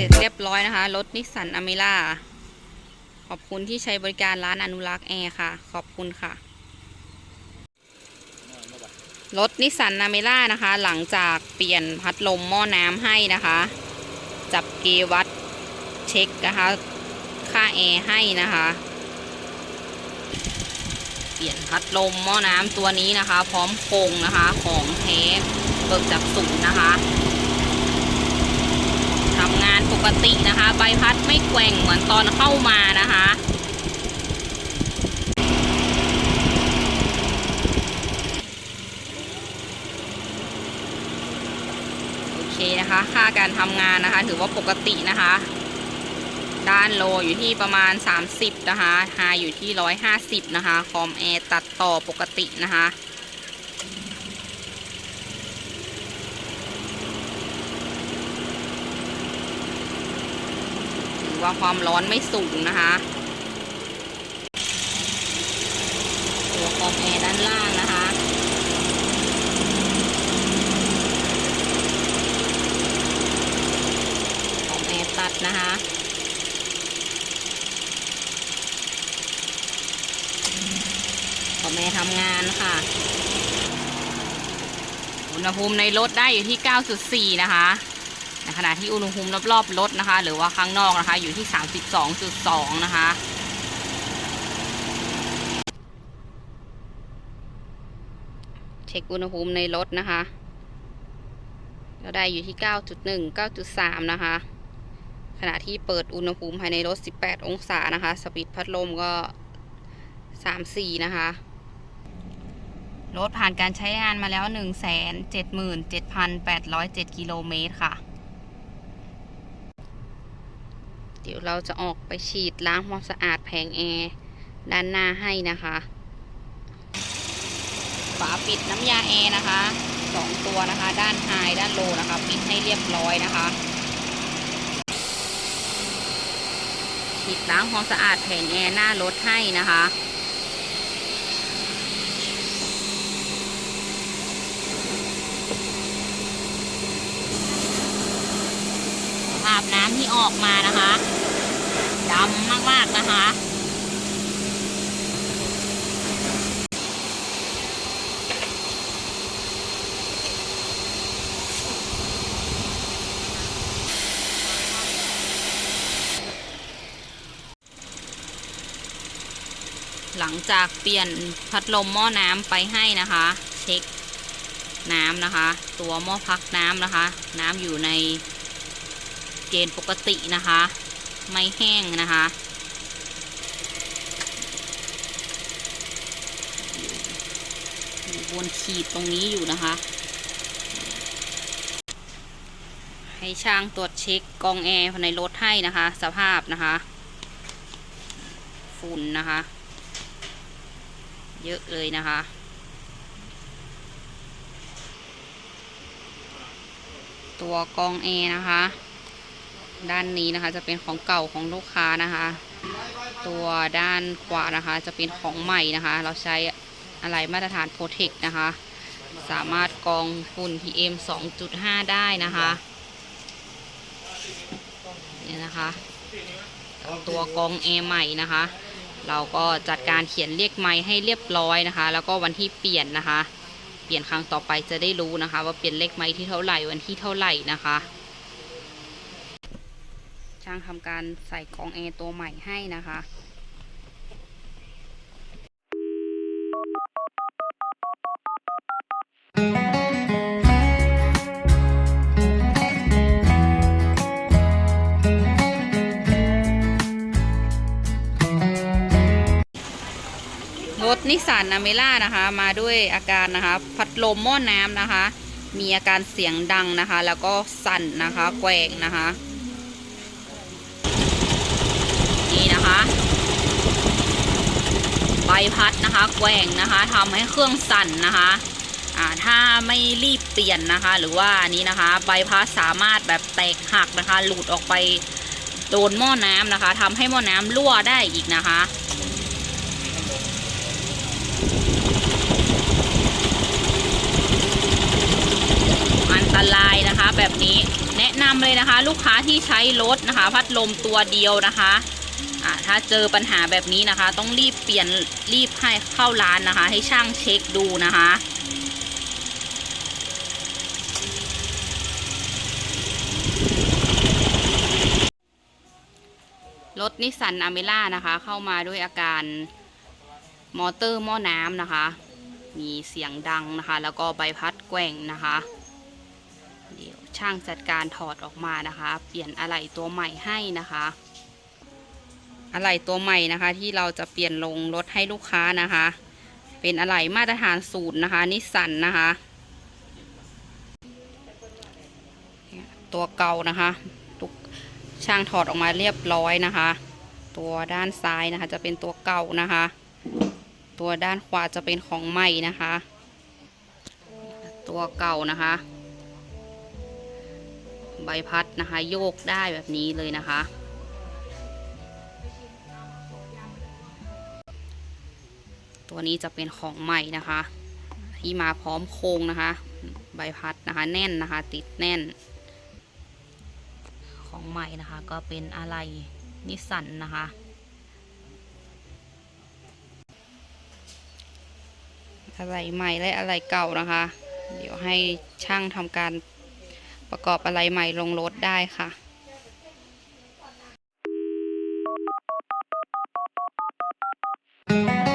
ร็จเรียบร้อยนะคะ รถนิสสันอเมร่า ขอบคุณที่ใช้บริการร้านอนุรักษ์แอร์ค่ะ ขอบคุณค่ะ รถนิสสันนาเมร่านะคะ หลังจากเปลี่ยนพัดลมหม้อน้ำให้นะคะ จับเกวัดเช็คนะคะ ค่าแอร์ให้นะคะ เปลี่ยนพัดลมหม้อน้ำตัวนี้นะคะ พร้อมโครงนะคะ ของเทปเบิกจากศูนย์นะคะ ทำงานปกตินะคะ ใบพัดไม่แกว่งเหมือนตอนเข้ามานะคะโอเคนะคะ ค่าการทำงานนะคะ ถือว่าปกตินะคะ ด้านโลอยู่ที่ประมาณ 30 นะคะไฮอยู่ที่ 150 นะคะ คอมแอร์ตัดต่อปกตินะคะ อว่าความร้อนไม่สูงนะคะ ตัวคอมแอร์ด้านล่างนะคะของแอร์ตัดนะคะของแม่ทำงานค่ะ อุณหภูมิในรถได้อยู่ที่ 9.4 นะคะ ในขณะที่อุณหภูมิรอบๆรถนะคะ หรือว่าข้างนอกนะคะ อยู่ที่ 32.2 นะคะเช็คอุณหภูมิในรถนะคะก็ได้อยู่ที่ 9.1 9.3 นะคะ ขณะที่เปิดอุณหภูมิภายในรถ 18 องศานะคะ สปีดพัดลมก็ 34 นะคะ รถผ่านการใช้งานมาแล้ว 177,807 กิโลเมตรค่ะ เดี๋ยวเราจะออกไปฉีดล้างความสะอาดแผงแอร์ด้านหน้าให้นะคะ ฝาปิดน้ำยาแอร์นะคะสองตัวนะคะ ด้านไฮด้านโลนะคะ ปิดให้เรียบร้อยนะคะฉีดล้างความสะอาดแผงแอร์หน้ารถให้นะคะ ภาพน้ำที่ออกมานะคะดำมากๆนะคะ หลังจากเปลี่ยนพัดลมหม้อน้ำไปให้นะคะ เช็คน้ำนะคะ ตัวหม้อพักน้ำนะคะ น้ำอยู่ใน เกณฑ์ปกตินะคะ ไม่แห้งนะคะ บนขีดตรงนี้อยู่นะคะ ให้ช่างตรวจเช็คกองแอร์ภายในรถให้นะคะ สภาพนะคะ ฝุ่นนะคะ เยอะเลยนะคะตัวกองแอร์นะคะ ด้านนี้นะคะ จะเป็นของเก่าของลูกค้านะคะ ตัวด้านขวานะคะ จะเป็นของใหม่นะคะ เราใช้อะไรมาตรฐานโปรเทคนะคะ สามารถกรองฝุ่น PM 2.5 ได้นะคะนี่นะคะ ตัวกรองแอร์ใหม่นะคะ เราก็จัดการเขียนเรียกไม้ให้เรียบร้อยนะคะ แล้วก็วันที่เปลี่ยนนะคะ เปลี่ยนครั้งต่อไปจะได้รู้นะคะ ว่าเปลี่ยนเลขไม้ที่เท่าไหร่วันที่เท่าไหร่นะคะ ช่างทำการใส่กองแอร์ตัวใหม่ให้นะคะรถนิสสันอเมร่านะคะ มาด้วยอาการนะคะพัดลมหม้อน้ำนะคะ มีอาการเสียงดังนะคะ แล้วก็สั่นนะคะ แกว่งนะคะ นี่นะคะ ใบพัดนะคะแกว่งนะคะทำให้เครื่องสั่นนะคะถ้าไม่รีบเปลี่ยนนะคะ หรือว่านี้นะคะ ใบพัดสามารถแบบแตกหักนะคะ หลุดออกไปโดนหม้อน้ำนะคะทำให้หม้อน้ำรั่วได้อีกนะคะ อันตรายนะคะแบบนี้แนะนำเลยนะคะ ลูกค้าที่ใช้รถนะคะ พัดลมตัวเดียวนะคะ เจอปัญหาแบบนี้นะคะ ต้องรีบเปลี่ยนรีบให้เข้าร้านนะคะ ให้ช่างเช็คดูนะคะรถนิสสันอเมร่านะคะ เข้ามาด้วยอาการมอเตอร์หม้อน้ำนะคะ มีเสียงดังนะคะ แล้วก็ใบพัดแกว่งนะคะ เดี๋ยวช่างจัดการถอดออกมานะคะ เปลี่ยนอะไหล่ตัวใหม่ให้นะคะ อะไหล่ตัวใหม่นะคะ ที่เราจะเปลี่ยนลงรถให้ลูกค้านะคะ เป็นอะไหล่มาตรฐานศูนย์นะคะ นิสสันนะคะ ตัวเก่านะคะทุกช่างถอดออกมาเรียบร้อยนะคะ ตัวด้านซ้ายนะคะ จะเป็นตัวเก่านะคะ ตัวด้านขวาจะเป็นของใหม่นะคะ ตัวเก่านะคะ ใบพัดนะคะ โยกได้แบบนี้เลยนะคะ ตัวนี้จะเป็นของใหม่นะคะ ที่มาพร้อมโครงนะคะ ใบพัดนะคะแน่นนะคะ ติดแน่น ของใหม่นะคะ ก็เป็นอะไรนิสันนะคะอะไรใหม่และอะไรเก่านะคะ เดี๋ยวให้ช่างทำการประกอบอะไรใหม่ลงรถได้ค่ะうん。